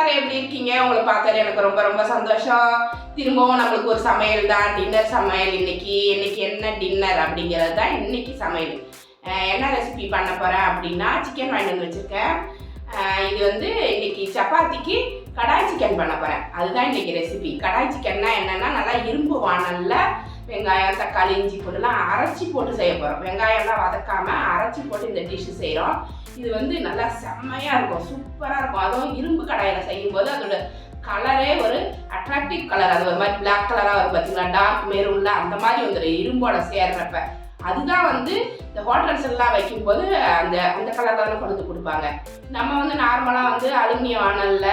எல்லாரும் எப்படி இருக்கீங்க? உங்களை பார்த்தாலே எனக்கு ரொம்ப ரொம்ப சந்தோஷம். திரும்பவும் நம்மளுக்கு ஒரு சமையல் தான். டின்னர் சமையல். இன்னைக்கு இன்னைக்கு என்ன டின்னர் அப்படிங்கிறது தான் இன்னைக்கு சமையல். என்ன ரெசிபி பண்ண போகிறேன் அப்படின்னா சிக்கன் வாங்கி வந்து வச்சுருக்கேன். இது வந்து இன்னைக்கு சப்பாத்திக்கு கடாய் சிக்கன் பண்ண போகிறேன் அதுதான் இன்னைக்கு ரெசிபி கடாய் சிக்கன்னா என்னென்னா நல்லா இரும்பு வானலில் வெங்காயம் தக்காளி இஞ்சி போட்டுலாம் அரைச்சி போட்டு செய்ய போகிறோம் வெங்காயம்லாம் வதக்காமல் அரைச்சி போட்டு இந்த டிஷ்ஷு செய்கிறோம் இது வந்து நல்லா செம்மையாக இருக்கும். சூப்பராக இருக்கும். அதுவும் இரும்பு கடாயில் செய்யும்போது அதோட கலரே ஒரு அட்ராக்டிவ் கலர் அது ஒரு மாதிரி பிளாக் கலராக வரும் பார்த்தீங்களா டார்க் மெரூனில் அந்த மாதிரி வந்துடும் இரும்போட சேர்றப்ப. அதுதான் வந்து இந்த ஹோட்டல்ஸ் எல்லாம் வைக்கும்போது அந்த அந்த கலர் தானே கொண்டு வந்து கொடுப்பாங்க. நம்ம வந்து நார்மலாக வந்து அலுமினிய வானலில்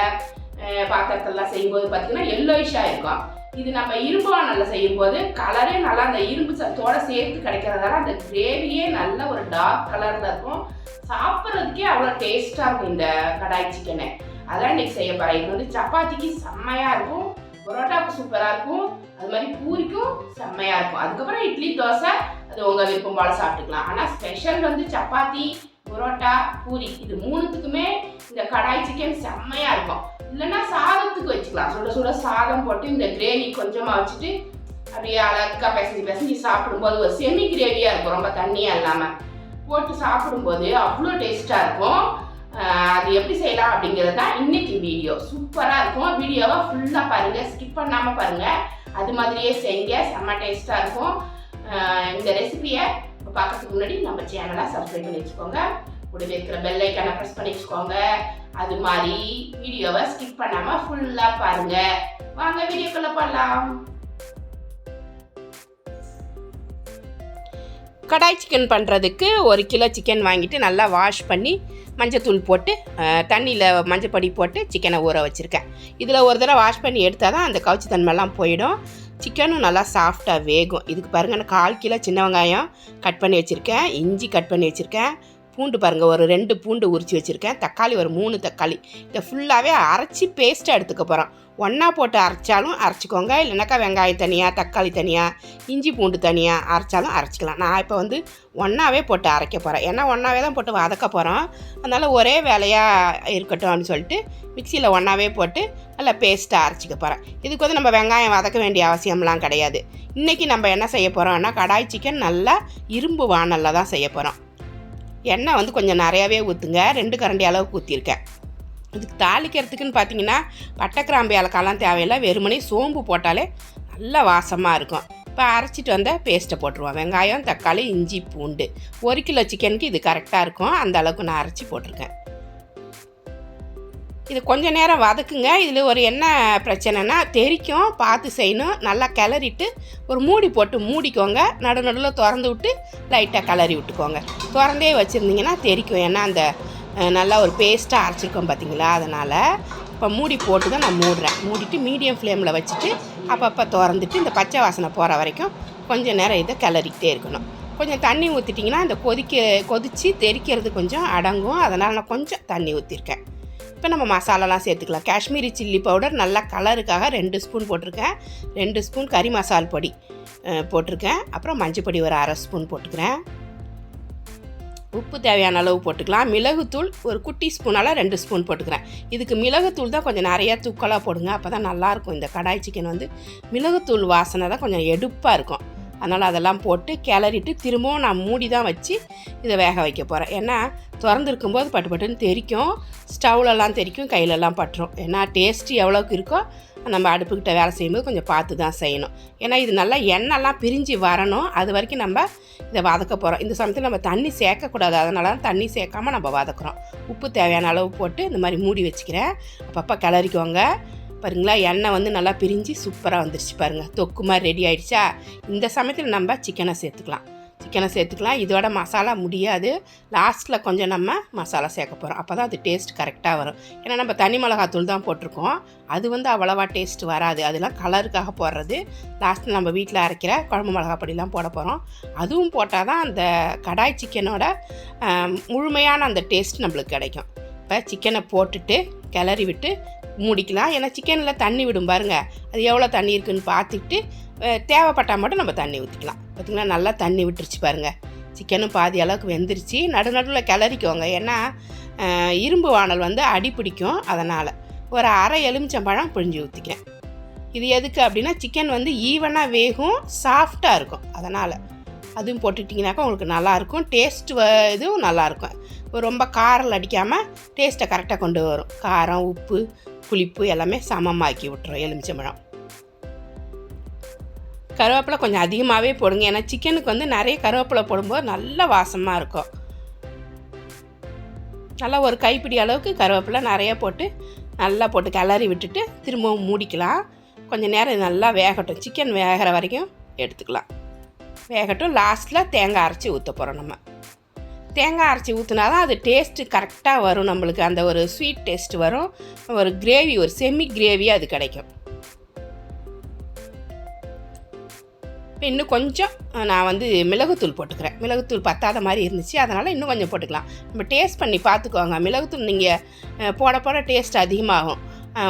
பாத்திரத்தெல்லாம் செய்யும்போது பார்த்தீங்கன்னா எல்லோயிஷாக இருக்கும். இது நம்ம இரும்பு வானலில் செய்யும்போது கலரே நல்லா அந்த இரும்பு சத்தோட சேர்த்து கிடைக்கிறதால அந்த கிரேவியே நல்ல ஒரு டார்க் கலரில் இருக்கும். சாப்பிட்றதுக்கே அவ்வளோ டேஸ்ட்டாக இருக்கும் இந்த கடாய் சிக்கனை அதான் இன்னைக்கு செய்ய போகிறேன் இது வந்து சப்பாத்திக்கு செம்மையாக இருக்கும். பரோட்டாவுக்கு சூப்பராக இருக்கும். அது மாதிரி பூரிக்கும் செம்மையாக இருக்கும். அதுக்கப்புறம் இட்லி தோசை அது உங்கள் விருப்பம் சாப்பிட்டுக்கலாம். ஆனால் ஸ்பெஷல் வந்து சப்பாத்தி பரோட்டா பூரி. இது மூணுத்துக்குமே இந்த கடாய் சிக்கன் செம்மையாக இருக்கும். இல்லைன்னா சாதத்துக்கு வச்சுக்கலாம். சுட சுட சாதம் போட்டு இந்த கிரேவி கொஞ்சமாக வச்சுட்டு அப்படியே அழகாக பிசைஞ்சு பிசைஞ்சு சாப்பிடும்போது ஒரு செமி கிரேவியாக இருக்கும். ரொம்ப தண்ணியாக இல்லாமல் போட்டு சாப்பிடும்போது அவ்வளோ டேஸ்ட்டாக இருக்கும். அது எப்படி செய்யலாம் அப்படிங்கிறது தான் இன்னைக்கு வீடியோ. சூப்பராக இருக்கும். வீடியோவை ஃபுல்லாக பாருங்கள் ஸ்கிப் பண்ணாமல் பாருங்கள் அது மாதிரியே செய்யுங்க. செம்ம டேஸ்ட்டாக இருக்கும். இந்த ரெசிபியை பார்க்கறதுக்கு முன்னாடி நம்ம சேனலை சப்ஸ்கிரைப் பண்ணி வச்சுக்கோங்க. கூடவே இருக்கிற பெல் ஐக்கானை ப்ரெஸ் பண்ணி வச்சுக்கோங்க. அது மாதிரி வீடியோவை ஸ்கிப் பண்ணாமல் ஃபுல்லாக பாருங்கள் வாங்க வீடியோக்குள்ளே பண்ணலாம் கடாய் சிக்கன் பண்ணுறதுக்கு ஒரு கிலோ சிக்கன் வாங்கிட்டு நல்லா வாஷ் பண்ணி மஞ்சத்தூள் போட்டு தண்ணியில் மஞ்சப்பொடி போட்டு சிக்கனை ஊற வச்சுருக்கேன். இதில் ஒரு தடவை வாஷ் பண்ணி எடுத்தால் தான் அந்த கவுச்சி தன்மைலாம் போயிடும் சிக்கனும் நல்லா சாஃப்டாக வேகும். இதுக்கு பாருங்கள் நான் கால் கிலோ சின்ன வெங்காயம் கட் பண்ணி வச்சுருக்கேன். இஞ்சி கட் பண்ணி வச்சுருக்கேன். பூண்டு பாருங்கள் ஒரு ரெண்டு பூண்டு உரித்து வச்சுருக்கேன். தக்காளி ஒரு மூணு தக்காளி. இதை ஃபுல்லாகவே அரைச்சி பேஸ்ட்டாக எடுத்துக்க போகிறோம் ஒன்றா போட்டு அரைச்சாலும் அரைச்சிக்கோங்க. இல்லைனாக்கா வெங்காயம் தனியாக தக்காளி தனியாக இஞ்சி பூண்டு தனியாக அரைச்சாலும் அரைச்சிக்கலாம். நான் இப்போ வந்து ஒன்றாவே போட்டு அரைக்க போகிறேன் ஏன்னா ஒன்றாவே தான் போட்டு வதக்க போகிறோம் அதனால் ஒரே வேலையாக இருக்கட்டும் அப்படின்னு சொல்லிட்டு மிக்சியில் ஒன்றாவே போட்டு நல்லா பேஸ்ட்டாக அரைச்சிக்க போகிறேன் இதுக்கு வந்து நம்ம வெங்காயம் வதக்க வேண்டிய அவசியம்லாம் கிடையாது. இன்றைக்கி நம்ம என்ன செய்ய போகிறோம்னா கடாய் சிக்கன் நல்லா இரும்பு வானலில் தான் செய்ய போகிறோம் எண்ணெய் வந்து கொஞ்சம் நிறையாவே ஊற்றுங்க ரெண்டு கரண்டி அளவுக்கு ஊற்றிருக்கேன் இதுக்கு தாளிக்கிறதுக்குன்னு பார்த்தீங்கன்னா பட்டை கிராம்பு ஏலக்காலாம் தேவையில்லை. வெறுமனே சோம்பு போட்டாலே நல்லா வாசமாக இருக்கும். இப்போ அரைச்சிட்டு வந்த பேஸ்ட்டை போட்டுருவோம். வெங்காயம் தக்காளி இஞ்சி பூண்டு. ஒரு கிலோ சிக்கனுக்கு இது கரெக்டாக இருக்கும். அந்த அளவுக்கு நான் அரைச்சி போட்டிருக்கேன். இது கொஞ்சம் நேரம் வதக்குங்க. இதில் ஒரு என்ன பிரச்சனைனா தெறிக்கும் பார்த்து செய்யணும். நல்லா கிளறிட்டு ஒரு மூடி போட்டு மூடிக்கோங்க. நடு நடுவில் திறந்து விட்டு லைட்டாக கிளறி விட்டுக்கோங்க. திறந்தே வச்சுருந்தீங்கன்னா தெறிக்கும் ஏன்னா அந்த நல்லா ஒரு பேஸ்ட்டாக அரைச்சிருக்கோம் பார்த்தீங்களா அதனால் இப்போ மூடி போட்டு தான் நான் மூடுறேன். மூடிட்டு மீடியம் ஃப்ளேமில் வச்சுட்டு அப்பப்போ திறந்துட்டு இந்த பச்சை வாசனை போகிற வரைக்கும் கொஞ்சம் நேரம் இதை கிளறிக்கிட்டே இருக்கணும். கொஞ்சம் தண்ணி ஊற்றிட்டிங்கன்னா இந்த கொதிக்க கொதித்து தெறிக்கிறது கொஞ்சம் அடங்கும். அதனால் நான் கொஞ்சம் தண்ணி ஊற்றிருக்கேன் இப்போ நம்ம மசாலாலாம் சேர்த்துக்கலாம். காஷ்மீரி சில்லி பவுடர் நல்லா கலருக்காக ரெண்டு ஸ்பூன் போட்டிருக்கேன். ரெண்டு ஸ்பூன் கறி மசால் பொடி போட்டிருக்கேன். அப்புறம் மஞ்சள் பொடி ஒரு அரை ஸ்பூன் போட்டுக்கிறேன். உப்பு தேவையான அளவு போட்டுக்கலாம். மிளகுத்தூள் ஒரு குட்டி ஸ்பூனால் ரெண்டு ஸ்பூன் போட்டுக்கிறேன். இதுக்கு மிளகுத்தூள் தான் கொஞ்சம் நிறையா தூக்கலாக போடுங்க. அப்போ தான் நல்லாயிருக்கும். இந்த கடாய் சிக்கன் வந்து மிளகுத்தூள் வாசனை தான் கொஞ்சம் எடுப்பாக இருக்கும். அதனால் அதெல்லாம் போட்டு கிளறிட்டு திரும்பவும் நான் மூடி தான் வச்சு இதை வேக வைக்க போகிறேன் ஏன்னா திறந்துருக்கும்போது பட்டு பட்டுன்னு தெரிக்கும். ஸ்டவ்லலாம் தெரிக்கும் கையிலலாம் பட்டுரும். ஏன்னா டேஸ்ட்டு எவ்வளோக்கு இருக்கோ நம்ம அடுப்புக்கிட்ட வேலை செய்யும்போது கொஞ்சம் பார்த்து தான் செய்யணும். ஏன்னா இது நல்லா எண்ணெய்லாம் பிரிஞ்சு வரணும். அது வரைக்கும் நம்ம இதை வதக்க போகிறோம் இந்த சமயத்தில் நம்ம தண்ணி சேர்க்கக்கூடாது. அதனால தான் தண்ணி சேர்க்காம நம்ம வதக்குறோம். உப்பு தேவையான அளவு போட்டு இந்த மாதிரி மூடி வச்சுக்கிறேன். அப்பப்போ கிளறிக்கோங்க. பாருங்களா எண்ணெய் வந்து நல்லா பிரிஞ்சு சூப்பராக வந்துருச்சு பாருங்கள் தொக்கு மாதிரி ரெடி ஆயிடுச்சா? இந்த சமயத்தில் நம்ம சிக்கனை சேர்த்துக்கலாம். சிக்கனை சேர்த்துக்கலாம். இதோட மசாலா முடியாது. லாஸ்ட்டில் கொஞ்சம் நம்ம மசாலா சேர்க்க போகிறோம் அப்போ தான் அது டேஸ்ட் கரெக்டாக வரும். ஏன்னா நம்ம தனி மிளகாத்தூள் தான் போட்டிருக்கோம். அது வந்து அவ்வளோவா டேஸ்ட் வராது. அதெல்லாம் கலருக்காக போடுறது. லாஸ்ட்டில் நம்ம வீட்டில் அரைக்கிற குழம்பு மிளகா பொடிலாம் போட போகிறோம் அதுவும் போட்டால் தான் அந்த கடாய் சிக்கனோட முழுமையான அந்த டேஸ்ட் நம்மளுக்கு கிடைக்கும். இப்போ சிக்கனை போட்டுட்டு கிளறி விட்டு மூடிக்கலாம். ஏன்னா சிக்கனில் தண்ணி விடும் பாருங்கள் அது எவ்வளோ தண்ணி இருக்குன்னு பார்த்துட்டு தேவைப்பட்டால் மட்டும் நம்ம தண்ணி ஊற்றிக்கலாம் பார்த்திங்களா நல்லா தண்ணி விட்டுருச்சு பாருங்க. சிக்கனும் பாதி அளவுக்கு வெந்துருச்சு. நடு நடுவில் கிளறிக்கோங்க. ஏன்னா இரும்பு வானல் வந்து அடி பிடிக்கும் அதனால். ஒரு அரை எலுமிச்சம்பழம் புழிஞ்சு ஊற்றிக்கேன் இது எதுக்கு அப்படின்னா சிக்கன் வந்து ஈவனாக வேகும் சாஃப்டாக இருக்கும். அதனால் அதுவும் போட்டுட்டிங்கனாக்கா உங்களுக்கு நல்லாயிருக்கும். டேஸ்ட் இதுவும் நல்லாயிருக்கும். ரொம்ப காரம் அடிக்காமல் டேஸ்ட்டை கரெக்டாக கொண்டு வரும். காரம் உப்பு புளிப்பு எல்லாமே சமமாக்கி விட்டுரும் எலுமிச்சம்பழம். கருவேப்பிலை கொஞ்சம் அதிகமாகவே போடுங்க. ஏன்னா சிக்கனுக்கு வந்து நிறைய கருவேப்பிலை போடும்போது நல்ல வாசமாக இருக்கும். நல்லா ஒரு கைப்பிடி அளவுக்கு கருவேப்பிலை நிறையா போட்டு நல்லா போட்டு கிளறி விட்டுட்டு திரும்பவும் மூடிக்கலாம். கொஞ்சம் நேரம் நல்லா வேகட்டும். சிக்கன் வேகிற வரைக்கும் எடுத்துக்கலாம். வேகட்டும் லாஸ்ட்டில் தேங்காய் அரைச்சி ஊற்ற போகிறோம் நம்ம தேங்காய் அரைச்சி ஊற்றினா தான் அது டேஸ்ட்டு கரெக்டாக வரும் நம்மளுக்கு அந்த ஒரு ஸ்வீட் டேஸ்ட் வரும் ஒரு கிரேவி ஒரு செமி கிரேவி அது கிடைக்கும் இப்போ இன்னும் கொஞ்சம் நான் வந்து மிளகுத்தூள் போட்டுக்கிறேன் மிளகுத்தூள் பத்தாத மாதிரி இருந்துச்சு அதனால் இன்னும் கொஞ்சம் போட்டுக்கலாம் நம்ம டேஸ்ட் பண்ணி பார்த்துக்கோங்க மிளகுத்தூள் நீங்கள் போட போட டேஸ்ட் அதிகமாகும்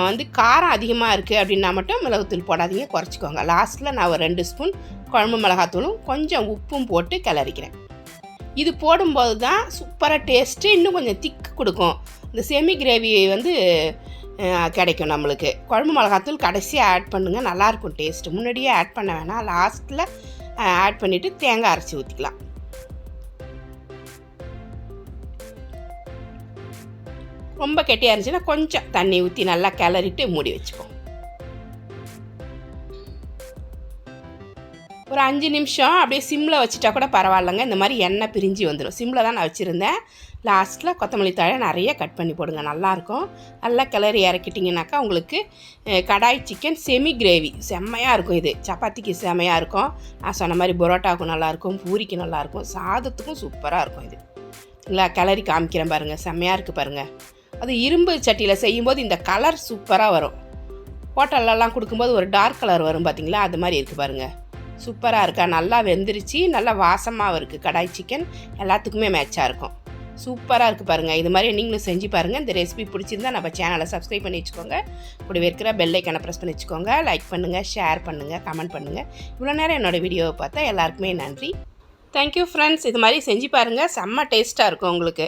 வந்து காரம் அதிகமாக இருக்குது அப்படின்னா மட்டும் மிளகுத்தூள் போடாதீங்க குறைச்சிக்கோங்க. லாஸ்ட்டில் நான் ஒரு ரெண்டு ஸ்பூன் குழம்பு மிளகாத்தூளும் கொஞ்சம் உப்பும் போட்டு கிளறிக்கிறேன். இது போடும்போது தான் சூப்பராக டேஸ்ட்டு இன்னும் கொஞ்சம் திக்கு கொடுக்கும். இந்த செமி கிரேவி வந்து கிடைக்கும் நம்மளுக்கு. குழம்பு மிளகாத்தூள் கடைசியாக ஆட் பண்ணுங்கள் நல்லாயிருக்கும் டேஸ்ட்டு முன்னாடியே ஆட் பண்ண வேணாம் லாஸ்ட்டில் ஆட் பண்ணிவிட்டு தேங்காய் அரைச்சி ஊற்றிக்கலாம் ரொம்ப கெட்டியாக இருந்துச்சுன்னா கொஞ்சம் தண்ணி ஊற்றி நல்லா கிளறிட்டு மூடி வச்சுப்போம் ஒரு அஞ்சு நிமிஷம் அப்படியே சிம்மில் வச்சுட்டா கூட பரவாயில்லைங்க. இந்த மாதிரி எண்ணெய் பிரிஞ்சு வந்துடும் சிம்மில் தான் நான் வச்சுருந்தேன். லாஸ்ட்டில் கொத்தமல்லி தழை நிறைய கட் பண்ணி போடுங்க. நல்லாயிருக்கும். நல்லா கிளறி இறக்கிட்டிங்கனாக்கா உங்களுக்கு கடாய் சிக்கன் செமி கிரேவி செம்மையாக இருக்கும் இது. சப்பாத்திக்கு செம்மையாக இருக்கும். நான் சொன்ன மாதிரி பரோட்டாவுக்கும் நல்லாயிருக்கும். பூரிக்கு நல்லாயிருக்கும். சாதத்துக்கும் சூப்பராக இருக்கும் இது. இல்லை கிளறி காமிக்கிறேன் பாருங்கள் செம்மையாக இருக்குது பாருங்கள் அது இரும்பு சட்டியில் செய்யும்போது இந்த கலர் சூப்பராக வரும். ஹோட்டல்லலாம் கொடுக்கும்போது ஒரு டார்க் கலர் வரும் பார்த்தீங்களா அது மாதிரி இருக்குது பாருங்கள் சூப்பராக இருக்கா? நல்லா வெந்துருச்சு. நல்லா வாசமாகவும் இருக்குது கடாய் சிக்கன் எல்லாத்துக்குமே மேட்சாக இருக்கும். சூப்பராக இருக்குது பாருங்கள் இது மாதிரி நீங்களும் செஞ்சு பாருங்கள் இந்த ரெசிபி பிடிச்சிருந்தா நம்ம சேனலை சப்ஸ்கிரைப் பண்ணி வச்சுக்கோங்க. கூடவே இருக்கிற பெல்லைக்கான ப்ரெஸ் பண்ணி வச்சுக்கோங்க. லைக் பண்ணுங்கள் ஷேர் பண்ணுங்கள் கமெண்ட் பண்ணுங்கள் இவ்வளோ நேரம் என்னோடய வீடியோவை பார்த்தா எல்லாருக்குமே நன்றி. தேங்க்யூ ஃப்ரெண்ட்ஸ் இது மாதிரி செஞ்சு பாருங்கள் செம்ம டேஸ்ட்டாக இருக்கும் உங்களுக்கு.